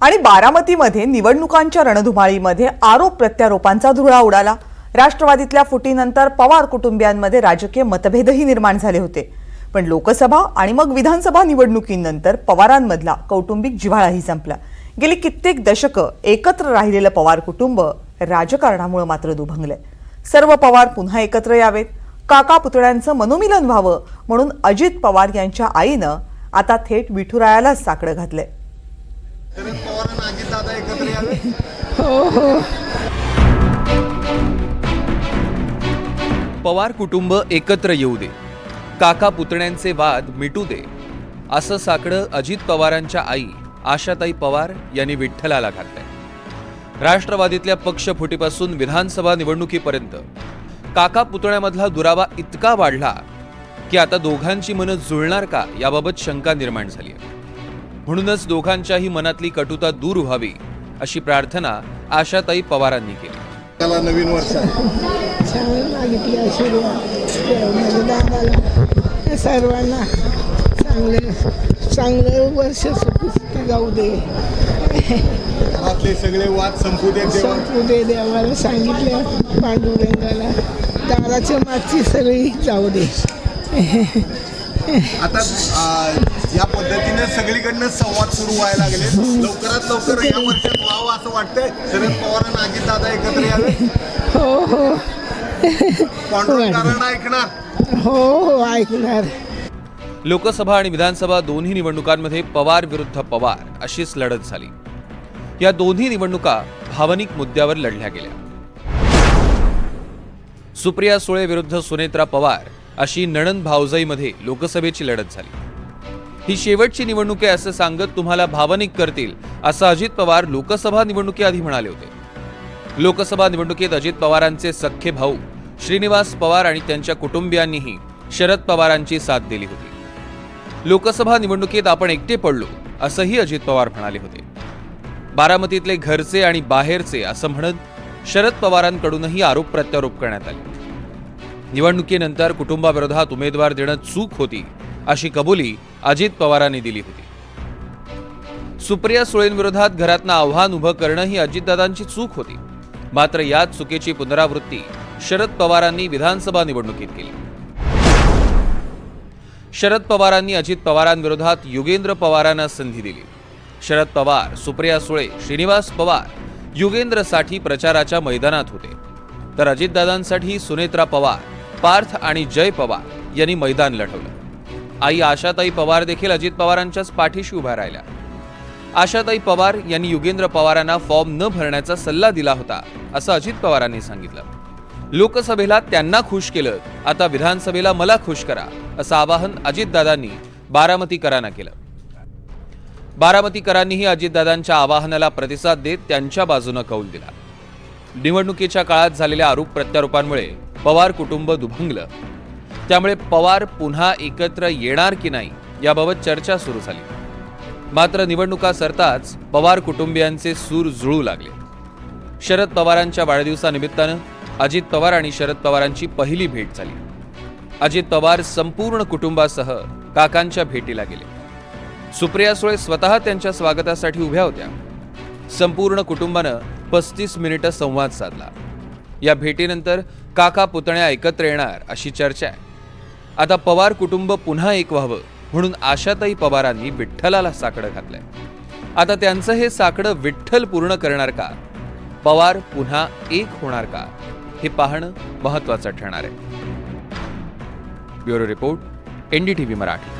आणि बारामतीमध्ये निवडणुकांच्या रणधुमाळीमध्ये आरोप प्रत्यारोपांचा धुळा उडाला. राष्ट्रवादीतल्या फुटीनंतर पवार कुटुंबियांमध्ये राजकीय मतभेदही निर्माण झाले होते. पण लोकसभा आणि मग विधानसभा निवडणुकीनंतर पवारांमधला कौटुंबिक जिव्हाळाही संपला. गेली कित्येक दशकं एकत्र राहिलेलं पवार कुटुंब राजकारणामुळे मात्र दुभंगलंय. सर्व पवार पुन्हा एकत्र यावेत. काका पुतळ्यांचं मनोमिलन व्हावं म्हणून अजित पवार यांच्या आईनं आता थेट विठुरायालाच साकडं घातलंय. अजितदादा एकत्र यावे. पवार कुटुंब एकत्र येऊ दे. काका पुतण्यांचे वाद मिटू दे. असं साकडं अजित पवारांच्या आई आशाताई पवार यांनी विठ्ठलाला घातलंय. राष्ट्रवादीतल्या पक्षफुटीपासून विधानसभा निवडणुकीपर्यंत काका पुतण्यामधला दुरावा इतका वाढला की आता दोघांची मनं जुळणार का याबाबत शंका निर्माण झाली आहे. म्हणूनच दोघांच्याही मनातली कटुता दूर व्हावी अशी प्रार्थना आशाताई पवारांनी केली. त्याला नवीन वर्ष आहे. दादाला सर्वांना चांगले चांगलं वर्ष सुखी जाऊ दे. घरातले सगळे वाद संपू दे देवा. संपू दे देवाला सांगितलं पांडुरंगाला. दाराच्या मागची सगळी जाऊ दे. आता या पद्धतीने सगळीकडनं संवाद सुरू व्हायला लागले. लवकरात लवकर या वर्षात व्हावं असं वाटतंय. शरद पवार आणि अजितदादा एकत्र यावे. हो हो. ऐकणार. हो हो ऐकणार. लोकसभा आणि विधानसभा दोन्ही निवडणुकांमध्ये पवार विरुद्ध पवार अशीच लढत झाली. या दोन्ही निवडणुका भावनिक मुद्द्यावर लढल्या गेल्या. सुप्रिया सुळे विरुद्ध सुनेत्रा पवार अशी नणंद भावजाईमध्ये लोकसभेची लढत झाली. ही शेवटची निवडणूक आहे असं सांगत तुम्हाला भावनिक करतील असं अजित पवार लोकसभा निवडणुकीआधी म्हणाले होते. लोकसभा निवडणुकीत अजित पवारांचे सख्खे भाऊ श्रीनिवास पवार आणि त्यांच्या कुटुंबियांनीही शरद पवारांची साथ दिली होती. लोकसभा निवडणुकीत आपण एकटे पडलो असंही अजित पवार म्हणाले होते. बारामतीतले घरचे आणि बाहेरचे असं म्हणत शरद पवारांकडूनही आरोप प्रत्यारोप करण्यात आले. निवडणुकीनंतर कुटुंबाविरोधात उमेदवार देणं चूक होती अशी कबुली अजित पवारांनी दिली होती. सुप्रिया सुळेंविरोधात घरातनं आव्हान उभं करणं ही अजितदादांची चूक होती. मात्र याच चुकीची पुनरावृत्ती शरद पवारांनी विधानसभा निवडणुकीत केली. शरद पवारांनी अजित पवारांविरोधात युगेंद्र पवारांना संधी दिली. शरद पवार सुप्रिया सुळे श्रीनिवास पवार युगेंद्रसाठी प्रचाराच्या मैदानात होते. तर अजितदादांसाठी सुनेत्रा पवार पार्थ आणि जय पवार यांनी मैदान लढवलं. आई आशाताई पवार देखील अजित पवारांच्याच पाठीशी उभ्या राहिल्या. आशाताई पवार यांनी युगेंद्र पवारांना फॉर्म न भरण्याचा सल्ला दिला होता असं अजित पवारांनी सांगितलं. लोकसभेला त्यांना खुश केलं आता विधानसभेला मला खुश करा असं आवाहन अजितदादांनी बारामतीकरांना केलं. बारामतीकरांनीही अजितदादांच्या आवाहनाला प्रतिसाद देत त्यांच्या बाजूनं कौल दिला. निवडणुकीच्या काळात झालेल्या आरोप प्रत्यारोपांमुळे पवार कुटुंब दुभंगलं. त्यामुळे पवार पुन्हा एकत्र येणार की नाही याबाबत चर्चा सुरू झाली. मात्र निवडणुका सरताच पवार कुटुंबियांचे सूर जुळू लागले. शरद पवारांच्या वाढदिवसानिमित्तानं अजित पवार आणि शरद पवारांची पहिली भेट झाली. अजित पवार संपूर्ण कुटुंबासह काकांच्या भेटीला गेले. सुप्रिया सुळे स्वतः त्यांच्या स्वागतासाठी उभ्या होत्या. संपूर्ण कुटुंबानं पस्तीस मिनिटं संवाद साधला. या भेटीनंतर काका पुतण्या एकत्र येणार अशी चर्चा आहे. आता पवार कुटुंब पुन्हा एक व्हावं म्हणून आशाताई पवारांनी विठ्ठलाला साकडं घातलंय. आता त्यांचं हे साकडं विठ्ठल पूर्ण करणार का? पवार पुन्हा एक होणार का? हे पाहणं महत्वाचं ठरणार आहे. Bureau report NDTV Marathi.